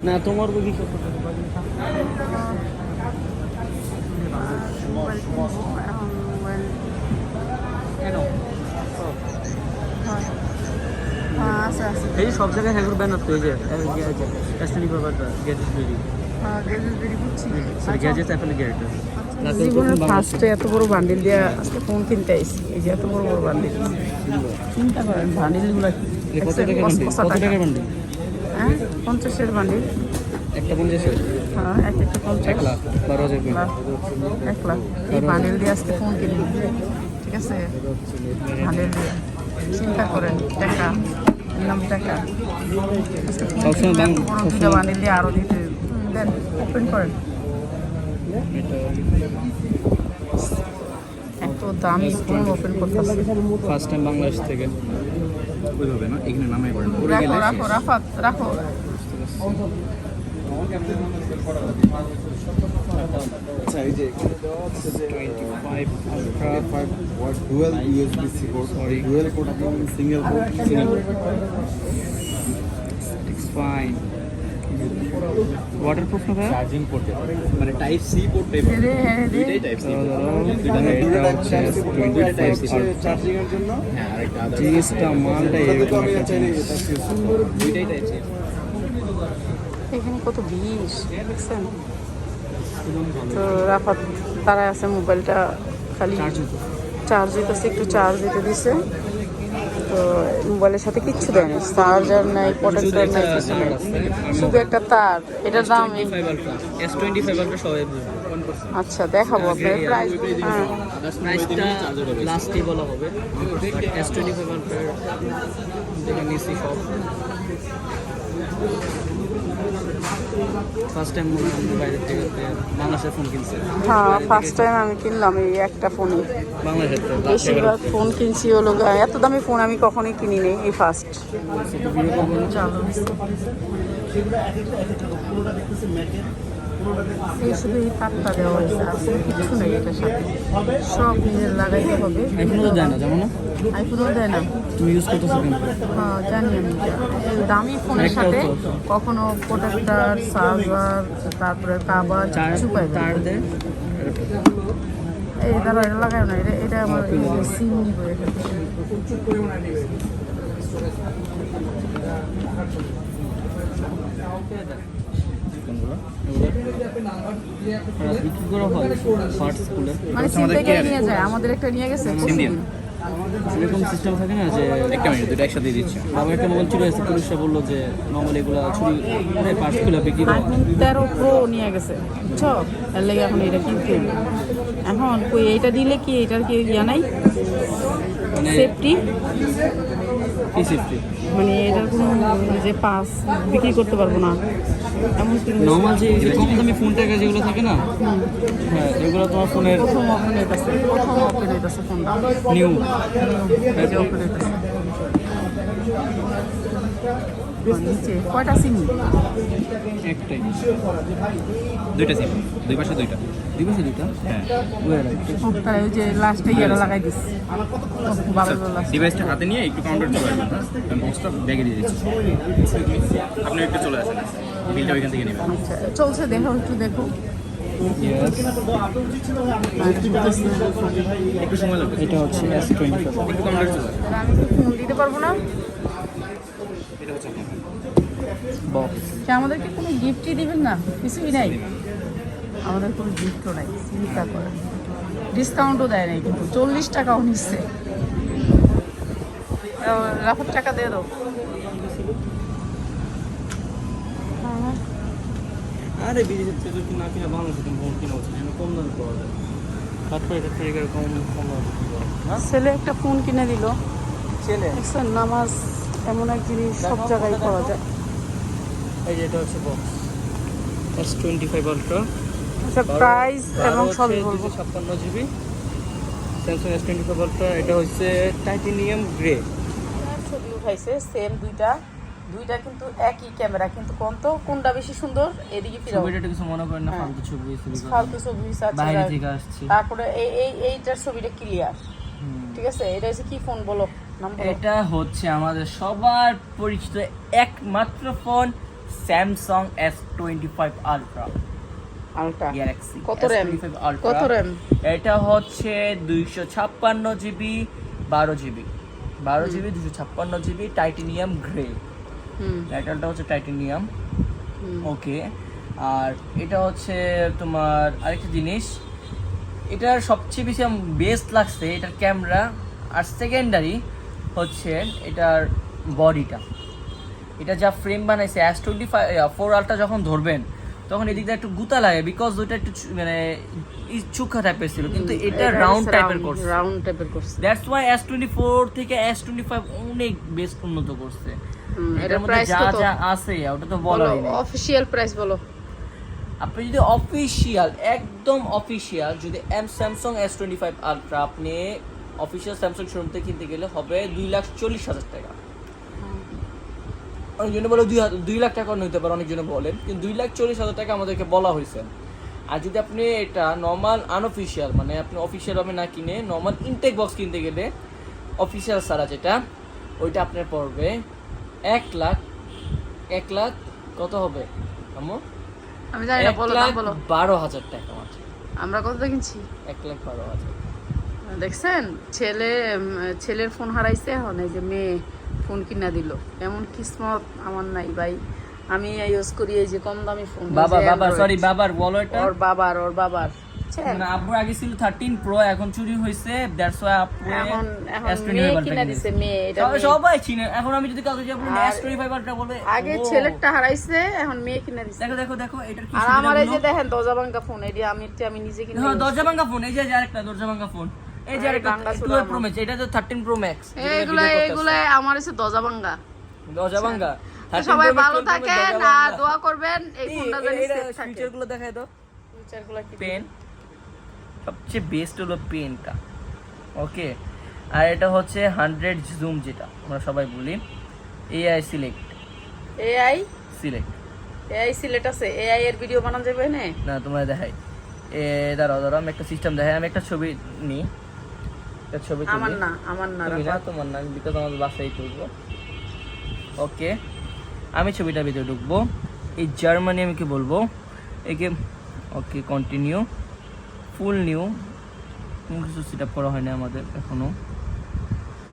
না তোমার বুঝি এই সব জায়গায় হ্যাগুর ব্যানার তো এই যে কাস্টনি ব্যাপারটা গ্যাজেট হ্যাঁ গ্যাজেট জীবনের ফার্স্টে এত বড় বান্ডিল দিয়ে আজকে ফোন কিনতে আইসি এই যে এত বড় বড় বান্ডিল চিন্তা করেন বান্ডিলগুলো কত টাকা বান্ডিল কত টাকা বান্ডিল হ্যাঁ পঞ্চাশের বান্ডিল। একটা পঞ্চাশের হ্যাঁ এক একটা পঞ্চাশ। এক লাখ বারো হাজার এক লাখ। এই বান্ডিল দিয়ে আজকে ফোন কিনবো। ঠিক আছে? বান্ডিল দিয়ে। চিন্তা করেন টাকা নাম টাকা। বান্ডিল দিয়ে আরও দিতে দেন ওপেন করেন। এত দামি ফোন ওপেন করতেছে। ফার্স্ট টাইম বাংলাদেশ থেকে। ওইভাবে না? এখানে নামাই পড়েন রাখো রাখো রাফাত রাখো। আচ্ছা এই যে এখানে দেওয়া আছে যে dual USB C port dual port এবং single port single fine waterproof না ভাইয়া চার্জিং পোর্ট মানে টাইপ সি পোর্ট টাইপ রে রে টাইপ সি এটা হচ্ছে দুইটা টাইপ সি চার্জিং এর জন্য? হ্যাঁ আরেকটা আদার জিনিসটা মালটা এরকম একটা জিনিস। এটা ইউজ করব দুইটাই টাইপ সি এখানে কত বিষ দেখছেন? তো রাফাত তারা আছে মোবাইলটা খালি চার্জ দিতেছে একটু চার্জ দিতে দিছে। তো মোবাইলের সাথে কিচ্ছু দেয় না চার্জার নাই প্রোটেক্টর নাই কিছু নাই। শুধু একটা তার এটার দাম আচ্ছা দেখাবো আপনার প্রাইস হ্যাঁ। প্রাইসটা লাস্টে বলা হবে। এস টোয়েন্টি ফাইভ আলট্রার যেটা নিয়েছি সব। ফার্স্ট টাইম বাইরের থেকে বাংলাদেশের ফোন কিনছে। হ্যাঁ ফার্স্ট টাইম আমি কিনলাম এই একটা ফোনই বাংলাদেশের তো বেশিরভাগ ফোন কিনছি হলো এত দামি ফোন আমি কখনোই কিনি নি এই ফার্স্ট ভিডিও করব চালু এই শুধু এই তারটা দেওয়া হয়েছে আসলে কিছু নেই এটার সাথে। সব নিজের লাগাইতে হবে। তো যায় না যেমন না আইফোনও দেয় না? তুমি ইউজ করতেছো কিন্তু হ্যাঁ জানি আমি। দামি ফোনের সাথে কখনো প্রোটেক্টার চার্জার তারপরে কাবার কিছু পাইবে না। তার দে এই দাঁড়া এটা লাগাই না এটা এটা আমার সিম নিব এখান থেকে। বিক্রি করা হয় পার্ট স্কুলে। মানে নিয়ে যায় আমাদের একটা নিয়ে গেছে প্রতিদিন। এরকম সিস্টেম থাকে না যে একটা মিনিট দুটো একসাথে দিচ্ছি। আমার একটা মোবাইল চুরি হয়েছে পুলিশরা বলল যে নর্মালি এগুলো চুরি মানে পার্ট খুলে বিক্রি করে তেরো প্রো নিয়ে গেছে। বুঝছ এর লেগে এখন এটা কিনতে এখন কই এইটা দিলে কি এটার কি ইয়া নাই? মানে সেফটি মানে এটার কোনো যে পাস বিক্রি করতে পারব না। এমন নর্মাল যে কম দামি ফোন টাকা যেগুলো থাকে না? হ্যাঁ এগুলো তোমার ফোনের প্রথম ওপেন হইতেছে প্রথম ওপেন হইতেছে ফোনটা নিউ নিচে কয়টা সিম একটাই। দুইটা সিম দুই পাশে দুইটা। হ্যাঁ। ওই যে লাস্টে ইয়ারা লাগাই দিস। ডিভাইসটা হাতে নিয়ে একটু কাউন্টার চলে আসবেন হ্যাঁ? আমি বক্সটা ব্যাগে দিয়ে দিচ্ছি। আপনি একটু চলে আসেন বিলটা ওইখান থেকে নেবেন। আচ্ছা চলছে দেখো একটু দেখো। এটা হচ্ছে ফোন দিতে পারব না। এটা হচ্ছে আপনার। বক্স কি আমাদেরকে কোনো গিফটই দিবেন না? কিছুই নাই? আমাদের কোনো গিফটও নাই চিন্তা করেন ডিসকাউন্টও দেয় নাই কিন্তু চল্লিশ টাকাও নিচ্ছে। রাফার টাকা দিয়ে দাও। আরে বিদেশের থেকে না কিনা বাংলাদেশে কিনা কম দামে পাওয়া যায়। ছেলে একটা ফোন কিনে দিল। ছেলে? নামাজ এমন এক জিনিস সব জায়গায় যায়। এই যে এটা হচ্ছে box S twenty five ultra আচ্ছা প্রাইস এবং সবই বলব। ছাপ্পান্ন GB Samsung S twenty five এটা হচ্ছে টাইটেনিয়াম গ্রে ছবি উঠাইছে সেম দুইটা। দুইটা কিন্তু একই ক্যামেরা কিন্তু কোন তো কোনটা বেশি সুন্দর এদিকে ফিরাও। ছবিটা কিছু মনে করেন না হ্যাঁ। ফালতু ছবি ছবি ফালতু ছবি আচ্ছা, বাইরে থেকে আসছে। তারপরে এই এই এইটার ছবিটা ক্লিয়ার ঠিক আছে? এটা হচ্ছে কি ফোন বলো? বলো। এটা হচ্ছে আমাদের সবার পরিচিত একমাত্র phone Samsung S twenty five ultra ultra. Galaxy কত র্যাম কত র্যাম এটা হচ্ছে দুইশো ছাপ্পান্ন জিবি বারো জিবি। বারো জিবি দুশো ছাপ্পান্ন জিবি টাইটেনিয়াম গ্রে হুম। মেটালটা হচ্ছে টাইটেনিয়াম ওকে। আর এটা হচ্ছে তোমার আরেকটা জিনিস। এটার সবচেয়ে বেশি বেস্ট লাগছে এটার ক্যামেরা আর সেকেন্ডারি হচ্ছে এটার বডিটা এটা যা ফ্রেম বানাইছে S twenty five four ultra যখন ধরবেন তখন এদিকটা একটু গুতা লাগে বিকজ ওইটা একটু মানে চুখা টাইপের ছিল কিন্তু এটা রাউন্ড টাইপের করছে রাউন্ড টাইপের করছে that's why S twenty four থেকে এস টোয়েন্টি ফাইভ অনেক বেস্ট উন্নত করছে এটার মধ্যে যা যা আছে ওটা তো বলো নেই অফিশিয়াল প্রাইস বলো। আপনি যদি অফিসিয়াল একদম অফিসিয়াল যদি M Samsung S twenty five ultra আপনি অফিসিয়াল স্যামসাং শোরুম থেকে কিনতে গেলে হবে দুই লাখ চল্লিশ হাজার টাকা। অনেকজনে বলে দুই হাজার- দুই লাখ টাকা নিতে পারে অনেকজনে বলেন। কিন্তু দুই লাখ চল্লিশ হাজার টাকা আমাদেরকে বলা হয়েছে। আর যদি আপনি এটা নর্মাল আনঅফিসিয়াল মানে আপনি অফিসিয়াল ভাবে না কিনে নর্মাল ইনটেক বক্স কিনতে গেলে অফিসিয়াল সারা যেটা ওইটা আপনার পড়বে এক লাখ এক লাখ কত হবে? আমো আমি জানি না বলো দাম বলো। বারো হাজার টাকা মাত্র। আমরা কত কিনছি এক লাখ বারো হাজার। দেখছেন? ছেলে ছেলের ফোন হারাইছে এখন এই যে মেয়ে ফোন কিনা দিল। এমন কিসমত আমার নাই ভাই। আমি ইউজ করি এই যে কম দামি ফোন বাবা বাবা সরি বাবার বলো এটা ওর বাবার ওর বাবার? মানে আব্বুর আগে ছিল থার্টিন প্রো এখন চুরি হয়েছে দ্যাটস ওয়াই আপু এখন এখন মেয়ে কিনা দিছে মেয়ে এটা সবাই চিনে। এখন আমি যদি কাউকে এস টোয়েন্টি ফাইভ আলট্রা বলবে আগে। ছেলেরটা হারাইছে এখন মেয়ে কিনা দিছে। দেখো দেখো দেখো এটার কি আর আমার এই যে? দেখেন দরজা ভাঙ্গা ফোন এটি আমি আমি নিজে কিনে হ্যাঁ দরজা ভাঙ্গা ফোন এই যে আরেকটা দরজা ভাঙ্গা ফোন এই যে আরেকটা 12 প্রো ম্যাক্স এটা তো 13 প্রো ম্যাক্স এইগুলা এইগুলা আমার হচ্ছে দরজা ভাঙ্গা দরজা ভাঙ্গা সবাই ভালো থাকেন আর দোয়া করবেন এই ফোনটা জানি সেফ থাকে। ফিচার দেখায় তো ফিচারগুলো কি? পেন সবচেয়ে বেস্ট হলো পেনটা ওকে আর এটা হচ্ছে হান্ড্রেড জুম যেটা আমরা সবাই বলি। AI select AI select AI select আছে। এআই এর ভিডিও বানানো যাবে না? না তোমরা দেখাই। এ দাঁড়াও দাঁড়াও আমি একটা সিস্টেম দেখাই। আমি একটা ছবি নিই একটা ছবি। আমার না আমার না তুমি না তোমার না বিকজ আমাদের বাসায় তুলবো। ওকে আমি ছবিটার ভিতরে ঢুকবো। এই জার্মানি আমি কি বলব? একে ওকে কন্টিনিউ ফুল নিউ কোনো কিছু সেট আপ করা হয়নি আমাদের এখনও।